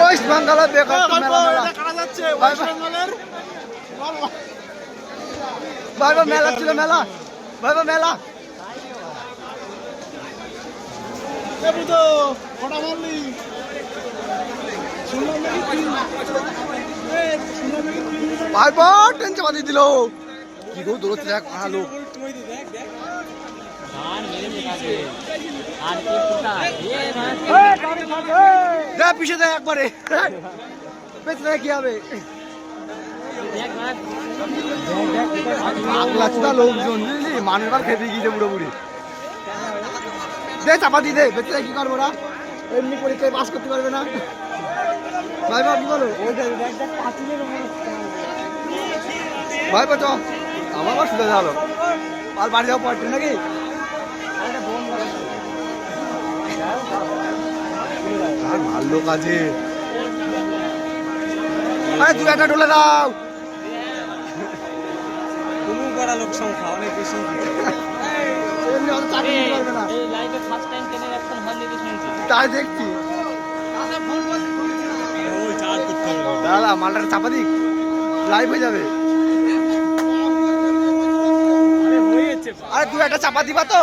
West বেঙ্গলের বেকার তো মেলা ছিল মেলা। ভাই ভাই মেলা মিটার টেন চাপা দিয়ে দিল। কি গো দৌড়তে দেখ আহা লোক। যা পিছিয়ে দেয় একবারে। পেছনে কি হবে? লোকজন, বুঝলি? মানুষ খেতে গিয়েছে পুরোপুরি। দে, চাপা দিয়ে দে বেঁচে কি করব না এমনি পরীক্ষায় পাস করতে পারবে না। ভাই ভাই, কি বলো ভাই বাচ আমার আবার শুধু গেল আর বাড়ি যাওয়া পড়ছে নাকি? মারলো কাজে। আরে তুই একটা ঢোলে দাও। তুমি করা লোক সংখ্যা অনেক বেশি। তাই দেখছি। দাদা মালটাকে চাপা দিক। লাইভ হয়ে যাবে। আরে আরে তুই একটা চাপা দিবা তো।